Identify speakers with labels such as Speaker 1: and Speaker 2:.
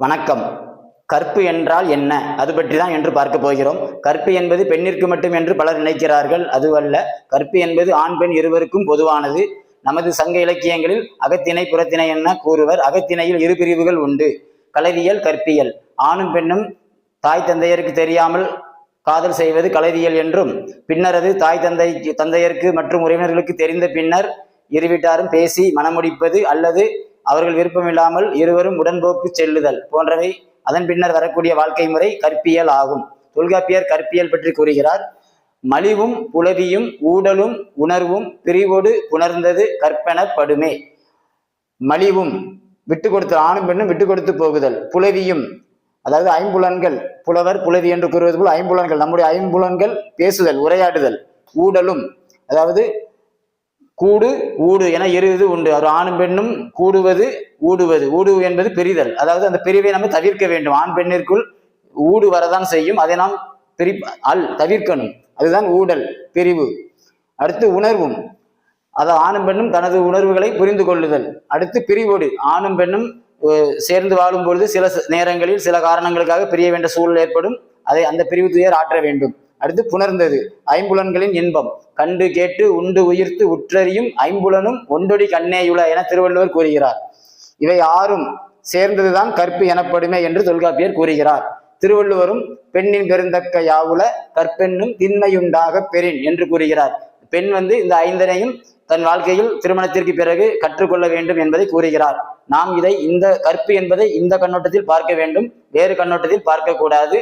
Speaker 1: வணக்கம். கற்பு என்றால் என்ன? அது பற்றி தான் என்று பார்க்க போகிறோம். கற்பு என்பது பெண்ணிற்கு மட்டும் என்று பலர் நினைக்கிறார்கள். அதுவல்ல. கற்பு என்பது ஆண் பெண் இருவருக்கும் பொதுவானது. நமது சங்க இலக்கியங்களில் அகத்திணை புறத்திணை என கூறுவர். அகத்திணையில் இரு பிரிவுகள் உண்டு. களவியல் கற்பியல். ஆணும் பெண்ணும் தாய் தந்தையருக்கு தெரியாமல் காதல் செய்வது களவியல் என்றும் பின்னரது தாய் தந்தை தந்தையருக்கு மற்றும் உறவினர்களுக்கு தெரிந்த பின்னர் இரு வீட்டாரும் பேசி மணமுடிப்பது அல்லது அவர்கள் விருப்பமில்லாமல் இருவரும் உடன்போக்கு செல்லுதல் போன்றவை அதன் பின்னர் வரக்கூடிய வாழ்க்கை முறை கற்பியல் ஆகும். தொல்காப்பியர் கற்பியல் பற்றி கூறுகிறார் மலிவும் புலவியும் ஊடலும் உணர்வும் பிரிவோடு புணர்ந்தது கற்பனப்படுமே. மலிவும் விட்டு கொடுத்து ஆணும் பெண்ணும் விட்டு கொடுத்து போகுதல். புலவியும் அதாவது ஐம்புலன்கள் புலவர் புலவி என்று கூறுவது போல் ஐம்புலன்கள் நம்முடைய ஐம்புலன்கள் பேசுதல் உரையாடுதல். ஊடலும் அதாவது கூடு ஊடு என இரு இது உண்டு. ஒரு ஆணும் பெண்ணும் கூடுவது ஊடுவது. ஊடு என்பது பிரிதல். அதாவது அந்த பிரிவை நம்ம தவிர்க்க வேண்டும். ஆண் பெண்ணிற்குள் ஊடு வரதான் செய்யும். அதை நாம் பிரி அல் தவிர்க்கணும். அதுதான் ஊடல் பிரிவு. அடுத்து உணர்வும். அதாவது ஆணும் பெண்ணும் தனது உணர்வுகளை புரிந்து கொள்ளுதல். அடுத்து பிரிவோடு. ஆணும் பெண்ணும் சேர்ந்து வாழும் பொழுது சில நேரங்களில் சில காரணங்களுக்காக பிரிய வேண்டிய சூழல் ஏற்படும். அதை அந்த பிரிவு துயர் ஆற்ற வேண்டும். அடுத்து புணர்ந்தது. ஐம்புலன்களின் இன்பம். கண்டு கேட்டு உண்டு உயிர்த்து உற்றறியும் ஐம்புலனும் ஒண்டொடி கண்ணேயுள என திருவள்ளுவர் கூறுகிறார். இவை ஆறும் சேர்ந்ததுதான் கற்பு எனப்படுமே என்று தொல்காப்பியர் கூறுகிறார். திருவள்ளுவரும் பெண்ணின் பெருந்தக்க யாவுல கற்பெண்ணும் திண்மையுண்டாக பெறின் என்று கூறுகிறார். பெண் வந்து இந்த ஐந்தனையும் தன் வாழ்க்கையில் திருமணத்திற்கு பிறகு கற்றுக்கொள்ள வேண்டும் என்பதை கூறுகிறார். நாம் இதை இந்த கற்பு என்பதை இந்த கண்ணோட்டத்தில் பார்க்க வேண்டும். வேறு கண்ணோட்டத்தில் பார்க்கக்கூடாது